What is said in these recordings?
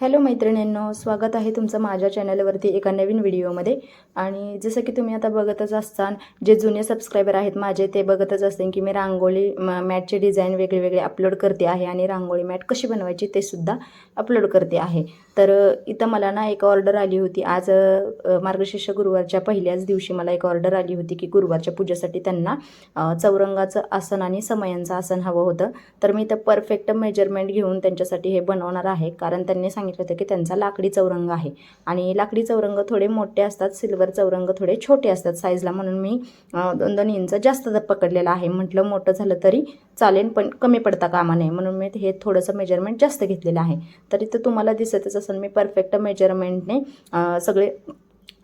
Hello मैत्रिणींनो स्वागत आहे तुमचं माझ्या चॅनलवरती एका नवीन व्हिडिओमध्ये. आणि जसं की तुम्ही आता बघतच असताल जे जुने सबस्क्रायबर आहेत माझे ते बघतच असतील की मी रांगोळी मॅटचे डिझाईन वेगळे वेगळे अपलोड करते आहे आणि रांगोळी मॅट कशी बनवायची ते सुद्धा अपलोड करते आहे. तर इथं मला ना एक ऑर्डर आली होती. आज मार्गशीर्ष गुरुवारच्या पहिल्याच दिवशी मला एक ऑर्डर आली होती की गुरुवारच्या पूजेसाठी त्यांना चौरंगाचं आसन आणि समयांचं आसन हवं होतं. तर मी इथं परफेक्ट मेजरमेंट घेऊन त्यांच्यासाठी हे बनवणार आहे. कारण त्यांनी सांगितलं होतं की त्यांचा लाकडी चौरंग आहे. आणि लाकडी चौरंग थोडे मोठे असतात सिल्वर चौरंग थोडे छोटे असतात साईजला म्हणून मी दोन दोन इंच जास्त पकडलेलं आहे. म्हटलं मोठं झालं तरी चालेल पण कमी पडता कामा नये. म्हणून मी हे थोडंसं मेजरमेंट जास्त घेतलेलं आहे. तर इथं तुम्हाला दिसतच असेल मी परफेक्ट मेजरमेंटने सगळे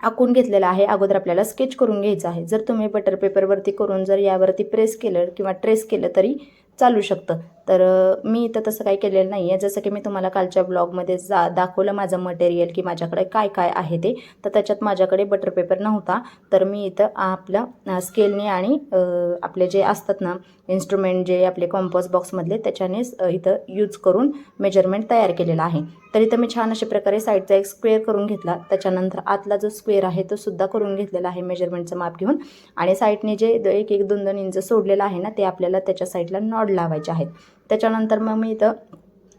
आखून घेतलेलं आहे. अगोदर आपल्याला स्केच करून घ्यायचं आहे. जर तुम्ही बटर पेपरवरती करून जर यावरती प्रेस केलं किंवा ट्रेस केलं तरी चालू शकतं. तर मी इथं तसं काही केलेलं नाही आहे जसं की मी तुम्हाला कालच्या ब्लॉगमध्ये जा दाखवलं माझं मटेरियल की माझ्याकडे काय काय आहे ते. तर त्याच्यात माझ्याकडे बटर पेपर नव्हता. तर मी इथं आपलं स्केलने आणि आपले जे असतात ना इन्स्ट्रुमेंट जे आपले कॉम्पोज बॉक्समधले त्याच्यानेच इथं यूज करून मेजरमेंट तयार केलेलं आहे. तर इथं मी छान अशा प्रकारे साईडचा एक स्क्वेअर करून घेतला. त्याच्यानंतर आतला जो स्क्वेअर आहे तो सुद्धा करून घेतलेला आहे मेजरमेंटचं माप घेऊन. आणि साईडने जे द- एक एक दोन दोन इंच सोडलेलं आहे ना ते आपल्याला त्याच्या साईडला नॉड लावायचे आहेत त्याच्यानंतर मग मी इथं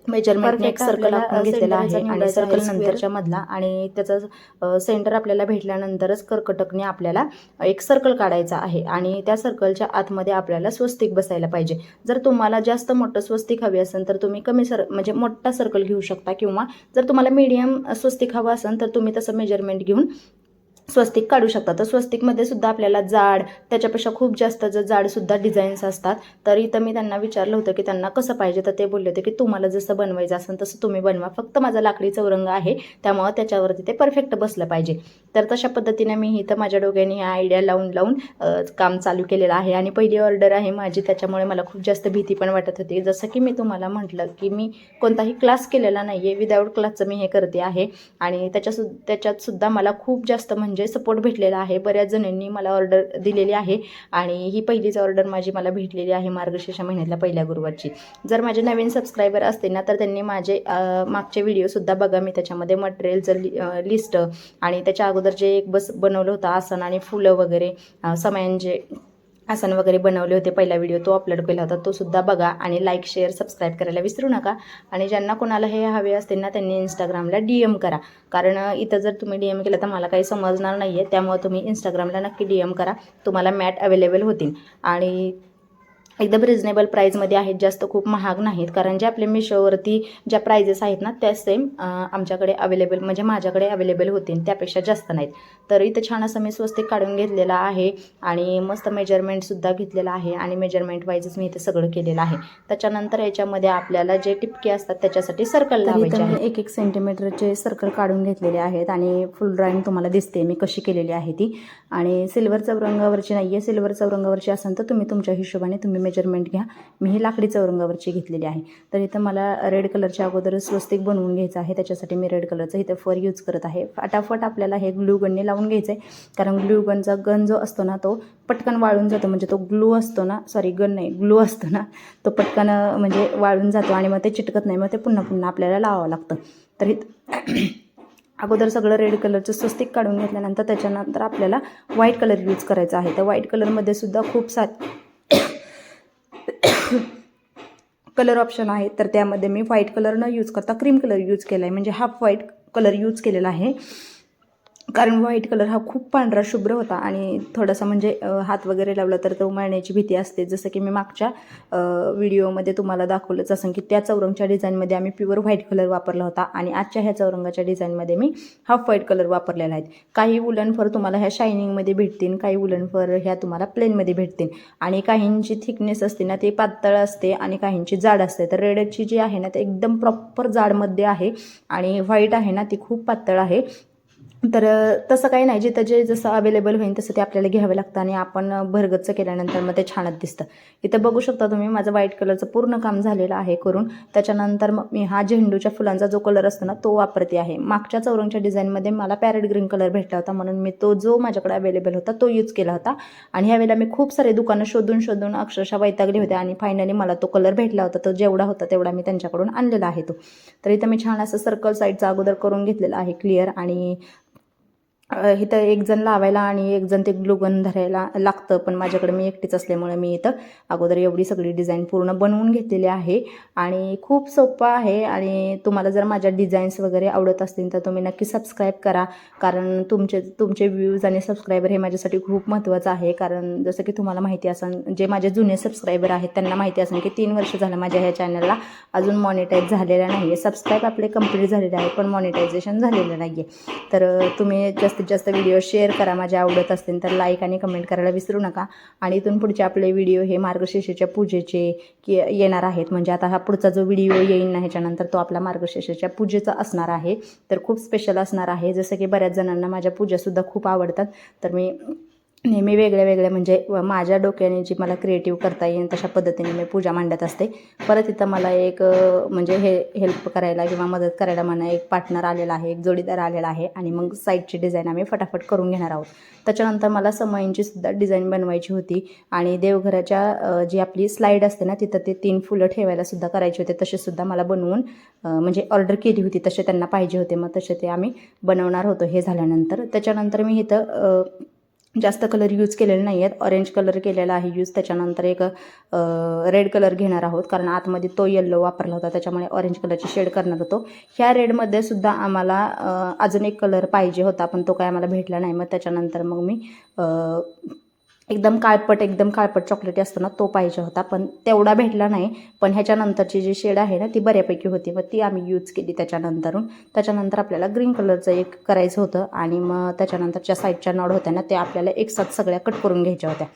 मेजरमेंटने एक सर्कल आखून घेतलेला आहे आणि सर्कल. नंतरच्या मधला आणि त्याचा सेंटर आपल्याला भेटल्यानंतरच कर्कटकने आपल्याला एक सर्कल काढायचा आहे आणि त्या सर्कलच्या आतमध्ये आपल्याला स्वस्तिक बसायला पाहिजे जर तुम्हाला जास्त मोठं स्वस्तिक हवी असेल तर तुम्ही कमी सर म्हणजे मोठा सर्कल घेऊ शकता किंवा जर तुम्हाला मीडियम स्वस्तिक हवं असेल तर तुम्ही तसं मेजरमेंट घेऊन स्वस्तिक काढू शकता तर स्वस्तिकमध्ये सुद्धा आपल्याला जाड त्याच्यापेक्षा खूप जास्त जर जाडसुद्धा डिझाईन्स असतात तर इथं मी त्यांना विचारलं होतं की त्यांना कसं पाहिजे? तर ते बोलले होते की तुम्हाला जसं बनवायचं असेल तसं तुम्ही बनवा. फक्त माझा लाकडी चौरंग आहे त्यामुळं त्याच्यावरती ते परफेक्ट बसलं पाहिजे. तर तशा पद्धतीने मी इथं माझ्या डोक्याने ह्या आयडिया लावून लावून काम चालू केलेलं आहे. आणि पहिली ऑर्डर आहे माझी त्याच्यामुळे मला खूप जास्त भीती पण वाटत होती. जसं की मी तुम्हाला म्हटलं की मी कोणताही क्लास केलेला नाही आहे विदाऊट क्लासचं मी हे करते आहे. आणि त्याच्या सु त्याच्यात सुद्धा मला खूप जास्त म्हणजे म्हणजे सपोर्ट भेटलेला आहे. बऱ्याच जणांनी मला ऑर्डर दिलेली आहे आणि ही पहिलीच ऑर्डर माझी मला भेटलेली आहे मार्गशीर्ष महिन्यातल्या पहिल्या गुरुवारची. जर माझे नवीन सबस्क्रायबर असतील ना तर त्यांनी माझे मागचे व्हिडिओसुद्धा बघा. मी त्याच्यामध्ये मटेरियलचं लि लिस्ट आणि त्याच्या अगोदर जे एक बस बनवलं होतं आसन आणि फुलं वगैरे समयांचे आसन वगैरे बनवले होते पहिला व्हिडिओ तो अपलोड केला होता तो सुद्धा बघा आणि लाईक शेअर सबस्क्राईब करायला विसरू नका. आणि ज्यांना कोणाला हे हवे असतील ना त्यांनी इंस्टाग्रामला डी एम करा. कारण इथं जर तुम्ही डी एम केलं तर मला काही समजणार नाही आहे त्यामुळे तुम्ही इंस्टाग्रामला नक्की डी एम करा. तुम्हाला मॅट अवेलेबल होतील. आणि एकदम रिजनेबल प्राईजमध्ये आहेत जास्त खूप महाग नाहीत. कारण जे आपले मिशोवरती ज्या प्राइजेस आहेत ना त्या सेम आमच्याकडे अवेलेबल म्हणजे माझ्याकडे अवेलेबल होतील त्यापेक्षा जास्त नाहीत. तर इथं छान असं मी स्वस्तिक काढून घेतलेला आहे आणि मस्त मेजरमेंटसुद्धा घेतलेलं आहे आणि मेजरमेंट वाईजच मी इथे सगळं केलेलं आहे. त्याच्यानंतर याच्यामध्ये आपल्याला जे टिपके असतात त्याच्यासाठी सर्कल लावायचे एक एक सेंटीमीटरचे सर्कल काढून घेतलेले आहेत आणि फुल ड्रॉईंग तुम्हाला दिसते मी कशी केलेली आहे ती. आणि सिल्वर चौरंगावरची नाही आहे सिल्वर चौरंगावरची असेल तर तुम्ही तुमच्या हिशोबाने तुम्ही मेजरमेंट घ्या. मी ही लाकडी चौरंगावरची घेतलेली आहे. तर इथं मला रेड कलरच्या अगोदर स्वस्तिक बनवून घ्यायचं आहे. त्याच्यासाठी मी रेड कलरचं इथं फर यूज करत आहे. फटाफट आपल्याला हे ग्लू गनने लावून घ्यायचं आहे कारण ग्लू गनचा गन जो असतो ना तो पटकन वाळून जातो. म्हणजे तो ग्लू असतो ना सॉरी गन नाही ग्लू असतो ना तो पटकन म्हणजे वाळून जातो आणि मग ते चिटकत नाही. मग ते पुन्हा पुन्हा आपल्याला लावावं लागतं. तर इथं अगोदर सगळं रेड कलरचं स्वस्तिक काढून घेतल्यानंतर त्याच्यानंतर आपल्याला व्हाईट कलर यूज करायचा आहे. तर व्हाईट कलरमध्ये सुद्धा खूप सात कलर ऑप्शन आहे तर त्यामध्ये मी व्हाईट कलर न यूज करता क्रीम कलर यूज केला आहे म्हणजे हाफ व्हाईट कलर यूज केलेला आहे. कारण व्हाईट कलर हा खूप पांढरा शुभ्र होता आणि थोडासा म्हणजे हात वगैरे लावला तर तो मळण्याची भीती असते. जसं की मी मागच्या व्हिडिओमध्ये तुम्हाला दाखवलंच असं की त्या चौरंगच्या डिझाईनमध्ये आम्ही प्युअर व्हाईट कलर वापरला होता आणि आजच्या ह्या चौरंगाच्या डिझाईनमध्ये मी हाफ व्हाईट कलर वापरलेला आहेत काही वुलन फर तुम्हाला ह्या शायनिंगमध्ये भेटतील काही वुलन फर ह्या तुम्हाला प्लेनमध्ये भेटतील आणि काहींची थिकनेस असते ना ते पातळ असते आणि काहींची जाड असते. तर रेडची जी आहे ना ते एकदम प्रॉपर जाडमध्ये आहे आणि व्हाईट आहे ना ती खूप पातळ आहे. तर तसं काही नाही. जिथं जे जसं अवेलेबल होईल तसं ते आपल्याला घ्यावं लागतं आणि आपण भरगच्च केल्यानंतर मग ते छानच दिसतं. इथं बघू शकता तुम्ही माझं व्हाईट कलरचं पूर्ण काम झालेलं आहे करून. त्याच्यानंतर मग मी हा झेंडूच्या फुलांचा जो कलर असतो ना तो वापरते आहे. मागच्या चौरंगच्या डिझाईनमध्ये मला पॅरेट ग्रीन कलर भेटला होता. म्हणून मी तो जो माझ्याकडे अवेलेबल होता तो यूज केला होता. आणि ह्यावेळेला मी खूप सारे दुकानं शोधून शोधून अक्षरशः वैतागली होते. आणि फायनली मला तो कलर भेटला होता. तो जेवढा होता तेवढा मी त्यांच्याकडून आणलेला आहे तो. तर इथं मी छान असं सर्कल साईडचा अगोदर करून घेतलेला आहे क्लिअर आणि इथं एक जण लावायला आणि एक जण ते ग्लुगन धरायला लागतं. पण माझ्याकडे मी एकटीच असल्यामुळे मी इथं अगोदर एवढी सगळी डिझाईन पूर्ण बनवून घेतलेली आहे. आणि खूप सोपं आहे. आणि तुम्हाला जर माझ्या डिझाईन्स वगैरे आवडत असतील तर तुम्ही नक्की सबस्क्राईब करा. कारण तुमचे तुमचे व्ह्यूज आणि सबस्क्रायबर हे माझ्यासाठी खूप महत्त्वाचं आहे. कारण जसं की तुम्हाला माहिती असेल जे माझे जुने सबस्क्रायबर आहेत त्यांना माहिती असेल की तीन वर्ष झालं माझ्या ह्या चॅनलला अजून मॉनिटाईज झालेलं नाही आहे सबस्क्राईब आपले कंप्लीट झालेले आहे पण मॉनिटायझेशन झालेलं नाही आहे तर तुम्ही जास्त जास्तीत जास्त व्हिडिओ शेअर करा. माझ्या आवडत असतील तर लाईक आणि कमेंट करायला विसरू नका. आणि इथून पुढचे आपले व्हिडिओ हे मार्गशीर्षाच्या पूजेचे की येणार आहेत. म्हणजे आता हा पुढचा जो व्हिडिओ येईल ना ह्याच्यानंतर तो आपला मार्गशीर्षाच्या पूजेचा असणार आहे. तर खूप स्पेशल असणार आहे. जसं की बऱ्याच जणांना माझ्या पूजासुद्धा खूप आवडतात. तर मी नेहमी वेगळ्या वेगळ्या म्हणजे माझ्या डोक्याने जी मला क्रिएटिव्ह करता येईल तशा पद्धतीने मी पूजा मांडत असते. परत इथं मला एक म्हणजे हे हेल्प करायला किंवा मदत करायला म्हणा एक पार्टनर आलेला आहे एक जोडीदार आलेला आहे आणि मग साईडची डिझाईन आम्ही फटाफट करून घेणार आहोत. त्याच्यानंतर मला समयींची सुद्धा डिझाईन बनवायची होती आणि देवघराच्या जी आपली स्लाईड असते ना तिथं ते तीन फुलं ठेवायला सुद्धा करायचे होते. तसे सुद्धा मला बनवून म्हणजे ऑर्डर केली होती. तसे त्यांना पाहिजे होते. मग तसे ते आम्ही बनवणार होतो हे झाल्यानंतर. त्याच्यानंतर मी इथं जास्त कलर यूज केलेले नाही आहेत ऑरेंज कलर केलेला आहे यूज त्याच्यानंतर एक रेड कलर घेणार आहोत. कारण आतमध्ये तो येल्लो वापरला होता. त्याच्यामुळे ऑरेंज कलरची शेड करणार होतो. ह्या रेडमध्ये सुद्धा आम्हाला अजून एक कलर पाहिजे होता. पण तो काय आम्हाला भेटला नाही. मग त्याच्यानंतर मग मी एकदम काळपट एकदम काळपट चॉकलेटी असतो ना तो पाहिजे होता. पण तेवढा भेटला नाही. पण ह्याच्यानंतरची जी शेड आहे ना ती बऱ्यापैकी होती. मग ती आम्ही यूज केली त्याच्यानंतरून. त्याच्यानंतर आपल्याला ग्रीन कलरचं एक करायचं होतं. आणि मग त्याच्यानंतरच्या साईडच्या नॉड होत्या ना त्या आपल्याला एकसाथ सगळ्या कट करून घ्यायच्या होत्या.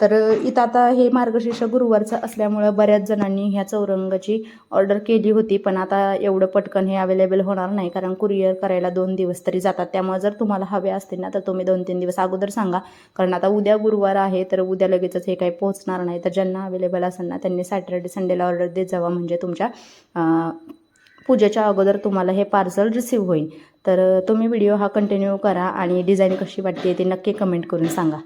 तर इथं आता हे मार्गशीर्ष गुरुवारचं असल्यामुळं बऱ्याच जणांनी ह्या चौरंगाची ऑर्डर केली होती पण आता एवढं पटकन हे अवेलेबल होणार नाही कारण कुरिअर करायला दोन दिवस तरी जातात. त्यामुळे जर तुम्हाला हवे असतील ना तर तुम्ही दोन तीन दिवस अगोदर सांगा. कारण आता उद्या गुरुवार आहे तर उद्या लगेचच हे काही पोहोचणार नाही. तर ज्यांना अवेलेबल असेल ना त्यांनी सॅटर्डे संडेला ऑर्डर देत जावा. म्हणजे तुमच्या पूजेच्या अगोदर तुम्हाला हे पार्सल रिसीव होईल. तर तुम्ही व्हिडिओ हा कंटिन्यू करा आणि डिझाईन कशी वाटते ते नक्की कमेंट करून सांगा.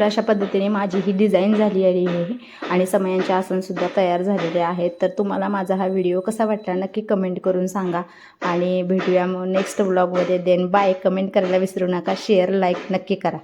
तर अशा पद्धतीने माझी ही डिझाईन झाली आहे आणि समयांचे आसनसुद्धा तयार झालेले आहेत. तर तुम्हाला माझा हा व्हिडिओ कसा वाटला नक्की कमेंट करून सांगा. आणि भेटूया मग नेक्स्ट ब्लॉगमध्ये देन बाय कमेंट करायला विसरू नका. शेअर लाईक नक्की करा.